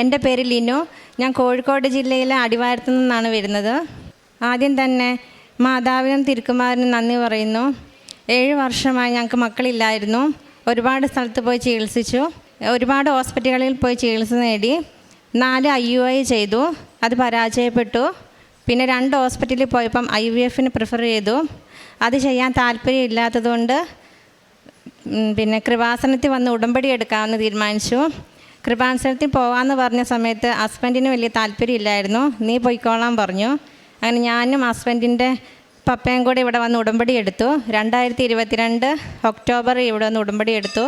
എന്റെ പേര് ലിനു. ഞാൻ കോഴിക്കോട് ജില്ലയിലെ അടിവാരത്തു നിന്നാണ് വരുന്നത്. ആദ്യം തന്നെ മാതാവിനും തിരുക്കുമാരനും നന്ദി പറയുന്നു. ഏഴ് വർഷമായി ഞങ്ങൾക്ക് മക്കളില്ലായിരുന്നു. ഒരുപാട് സ്ഥലത്ത് പോയി ചികിത്സിച്ചു. ഒരുപാട് ഹോസ്പിറ്റലുകളിൽ പോയി ചികിത്സ നേടി. നാല് ഐ യു ഐ ചെയ്തു. അത് പരാജയപ്പെട്ടു. പിന്നെ രണ്ട് ഹോസ്പിറ്റലിൽ പോയപ്പം ഐ വി എഫിന് പ്രിഫർ ചെയ്തു. അത് ചെയ്യാൻ താല്പര്യമില്ലാത്തതുകൊണ്ട് പിന്നെ കൃപാസനത്തിൽ വന്ന് ഉടമ്പടി എടുക്കാമെന്ന് തീരുമാനിച്ചു. കൃപാസനത്തിൽ പോകാമെന്ന് പറഞ്ഞ സമയത്ത് ഹസ്ബൻഡിന് വലിയ താല്പര്യമില്ലായിരുന്നു. നീ പോയിക്കോളാൻ പറഞ്ഞു. അങ്ങനെ ഞാനും ഹസ്ബൻഡിന്റെ പപ്പയും കൂടെ ഇവിടെ വന്ന് ഉടമ്പടി എടുത്തു. രണ്ടായിരത്തി ഇരുപത്തിരണ്ട് ഒക്ടോബർ ഇവിടെ വന്ന് ഉടമ്പടി എടുത്തു.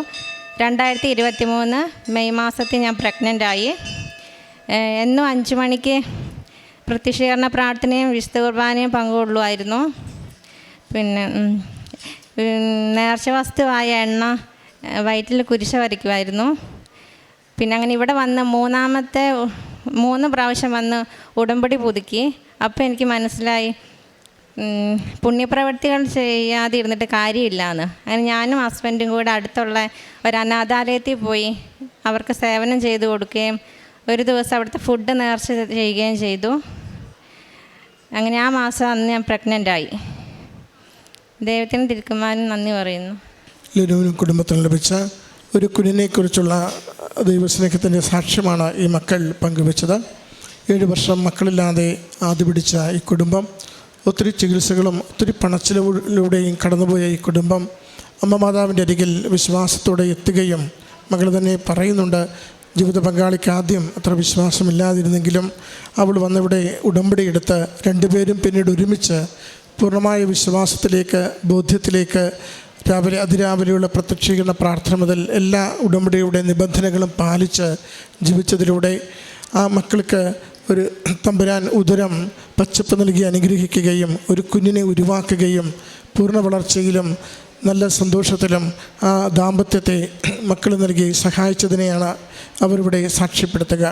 രണ്ടായിരത്തി ഇരുപത്തി മൂന്ന് മെയ് മാസത്തിൽ ഞാൻ പ്രഗ്നന്റ് ആയി. എന്നും അഞ്ച് മണിക്ക് പ്രത്യക്ഷീകരണ പ്രാർത്ഥനയും വിശുദ്ധ കുർബാനയും പങ്കുകൊള്ളുമായിരുന്നു. പിന്നെ നേർച്ച വസ്തുവായ എണ്ണ വയറ്റിൽ കുരിശ വരയ്ക്കുമായിരുന്നു. പിന്നെ അങ്ങനെ ഇവിടെ വന്ന് മൂന്നാമത്തെ മൂന്ന് പ്രാവശ്യം വന്ന് ഉടമ്പടി പുതുക്കി. അപ്പോൾ എനിക്ക് മനസ്സിലായി പുണ്യപ്രവൃത്തികൾ ചെയ്യാതെ ഇരുന്നിട്ട് കാര്യമില്ലയെന്ന് അങ്ങനെ ഞാനും ഹസ്ബൻഡും കൂടെ അടുത്തുള്ള ഒരു അനാഥാലയത്തിൽ പോയി അവർക്ക് സേവനം ചെയ്തു കൊടുക്കുകയും ഒരു ദിവസം അവിടുത്തെ ഫുഡ് നേർച്ച ചെയ്യുകയും ചെയ്തു. അങ്ങനെ ആ മാസം അന്ന് ഞാൻ പ്രഗ്നന്റ് ആയി. ദൈവത്തിന് തിരുക്കുമാരൻ നന്ദി പറയുന്നു. ലിനുവിനും ലഭിച്ച ഒരു കുഞ്ഞിനെക്കുറിച്ചുള്ള ദൈവസ്നേഹത്തിന്റെ സാക്ഷ്യമാണ് ഈ മക്കൾ പങ്കുവച്ചത്. ഏഴ് വർഷം മക്കളില്ലാതെ ആദ്യ പിടിച്ച ഈ കുടുംബം ഒത്തിരി ചികിത്സകളും ഒത്തിരി പണച്ചിലവിലൂടെയും കടന്നുപോയ ഈ കുടുംബം അമ്മ മാതാവിന്റെ അരികിൽ വിശ്വാസത്തോടെ എത്തുകയും മകൾ തന്നെ പറയുന്നുണ്ട് ജീവിത പങ്കാളിക്ക് ആദ്യം അത്ര വിശ്വാസമില്ലാതിരുന്നെങ്കിലും അവൾ വന്നിവിടെ ഉടമ്പടി എടുത്ത് രണ്ടുപേരും പിന്നീട് ഒരുമിച്ച് പൂർണമായ വിശ്വാസത്തിലേക്ക് ബോധ്യത്തിലേക്ക് രാവിലെ അതിരാവിലെയുള്ള പ്രത്യക്ഷീകരണ പ്രാർത്ഥന മുതൽ എല്ലാ ഉടമ്പടിയുടെ നിബന്ധനകളും പാലിച്ച് ജീവിച്ചതിലൂടെ ആ മക്കൾക്ക് ഒരു തമ്പുരാൻ ഉദരം പച്ചപ്പ് നൽകി അനുഗ്രഹിക്കുകയും ഒരു കുഞ്ഞിനെ ഉരുവാക്കുകയും പൂർണ വളർച്ചയിലും നല്ല സന്തോഷത്തിലും ആ ദാമ്പത്യത്തെ മക്കൾ നൽകി സഹായിച്ചതിനെയാണ് അവരിവിടെ സാക്ഷ്യപ്പെടുത്തുക.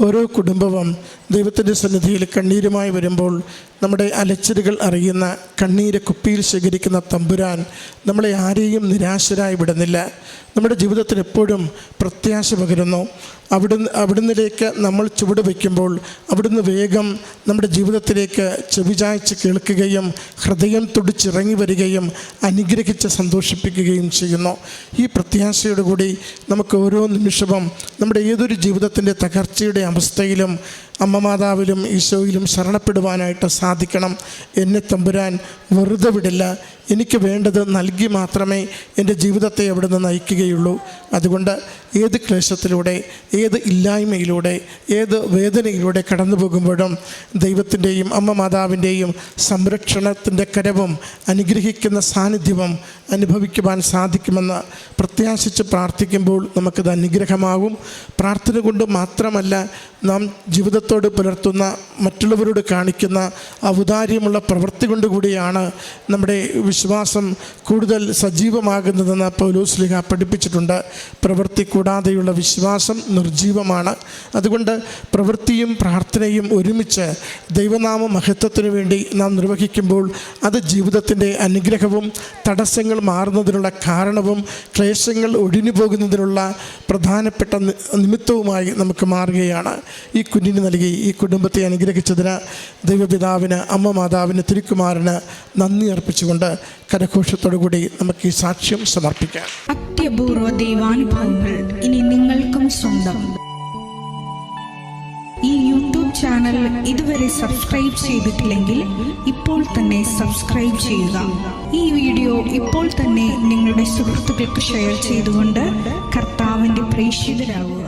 ഓരോ കുടുംബവും ദൈവത്തിന്റെ സന്നിധിയിൽ കണ്ണീരുമായി വരുമ്പോൾ നമ്മുടെ അലച്ചിലുകൾ അറിയുന്ന കണ്ണീര് കുപ്പിയിൽ ശേഖരിക്കുന്ന തമ്പുരാൻ നമ്മളെ ആരെയും നിരാശരായി വിടുന്നില്ല. നമ്മുടെ ജീവിതത്തിൽ എപ്പോഴും പ്രത്യാശ പകരുന്നു. അവിടുന്ന് അവിടുന്നിലേക്ക് നമ്മൾ ചുവട് വയ്ക്കുമ്പോൾ അവിടുന്ന് വേഗം നമ്മുടെ ജീവിതത്തിലേക്ക് ചെവിചായ്ച്ച് കേൾക്കുകയും ഹൃദയം തുടിച്ചിറങ്ങി വരികയും അനുഗ്രഹിച്ച് സന്തോഷിപ്പിക്കുകയും ചെയ്യുന്നു. ഈ പ്രത്യാശയോടുകൂടി നമുക്ക് ഓരോ നിമിഷവും നമ്മുടെ ഏതൊരു ജീവിതത്തിന്റെ തകർച്ചയുടെ അവസ്ഥയിലും അമ്മ മാതാവിലും ഈശോയിലും ശരണപ്പെടുവാനായിട്ട് സാധിക്കണം. എന്നെ തമ്പുരാൻ വെറുതെ വിടില്ല. എനിക്ക് വേണ്ടത് നൽകി മാത്രമേ എന്റെ ജീവിതത്തെ അവിടുന്ന് നയിക്കുകയുള്ളൂ. അതുകൊണ്ട് ഏത് ക്ലേശത്തിലൂടെ ഏത് ഇല്ലായ്മയിലൂടെ ഏത് വേദനയിലൂടെ കടന്നു പോകുമ്പോഴും ദൈവത്തിന്റെയും അമ്മ മാതാവിന്റെയും സംരക്ഷണത്തിന്റെ കരവും അനുഗ്രഹിക്കുന്ന സാന്നിധ്യവും അനുഭവിക്കുവാൻ സാധിക്കുമെന്ന് പ്രത്യാശിച്ച് പ്രാർത്ഥിക്കുമ്പോൾ നമുക്കത് അനുഗ്രഹമാകും. പ്രാർത്ഥന കൊണ്ട് മാത്രമല്ല നാം ജീവിതത്തോട് പുലർത്തുന്ന മറ്റുള്ളവരോട് കാണിക്കുന്ന ഔദാര്യമുള്ള പ്രവൃത്തി കൊണ്ടുകൂടിയാണ് നമ്മുടെ വിശ്വാസം കൂടുതൽ സജീവമാകുന്നതെന്ന് പൗലോസ്ലിഹ പഠിപ്പിച്ചിട്ടുണ്ട്. പ്രവൃത്തി കൂടാതെയുള്ള വിശ്വാസം നിർജീവമാണ്. അതുകൊണ്ട് പ്രവൃത്തിയും പ്രാർത്ഥനയും ഒരുമിച്ച് ദൈവനാമ മഹത്വത്തിനു വേണ്ടി നാം നിർവഹിക്കുമ്പോൾ അത് ജീവിതത്തിന്റെ അനുഗ്രഹവും തടസ്സങ്ങൾ മാറുന്നതിനുള്ള കാരണവും ക്ലേശങ്ങൾ ഒഴിഞ്ഞു പോകുന്നതിനുള്ള പ്രധാനപ്പെട്ട നിമിത്തവുമായി നമുക്ക് മാറുകയാണ്. ഈ കുഞ്ഞിന് ഈ കുടുംബത്തെ അനുഗ്രഹിച്ചതിന് ദൈവപിതാവിന് അമ്മ മാതാവിന് തിരുക്കുമാറിന് നന്ദി അർപ്പിച്ചുകൊണ്ട് കരഘോഷത്തോടു കൂടി നമുക്ക് ഈ സാക്ഷ്യം സമർപ്പിക്കാം. അത്യപൂർവ ദൈവാനുഭവങ്ങൾ ഇനി നിങ്ങൾക്കും സ്വന്തം. ഈ യൂട്യൂബ് ചാനൽ ഇതുവരെ സബ്സ്ക്രൈബ് ചെയ്തിട്ടില്ലെങ്കിൽ ഇപ്പോൾ തന്നെ സബ്സ്ക്രൈബ് ചെയ്യുക. ഈ വീഡിയോ ഇപ്പോൾ തന്നെ നിങ്ങളുടെ സുഹൃത്തുക്കൾക്ക് ഷെയർ ചെയ്തുകൊണ്ട് കർത്താവിന്റെ പ്രേക്ഷിതരാകുക.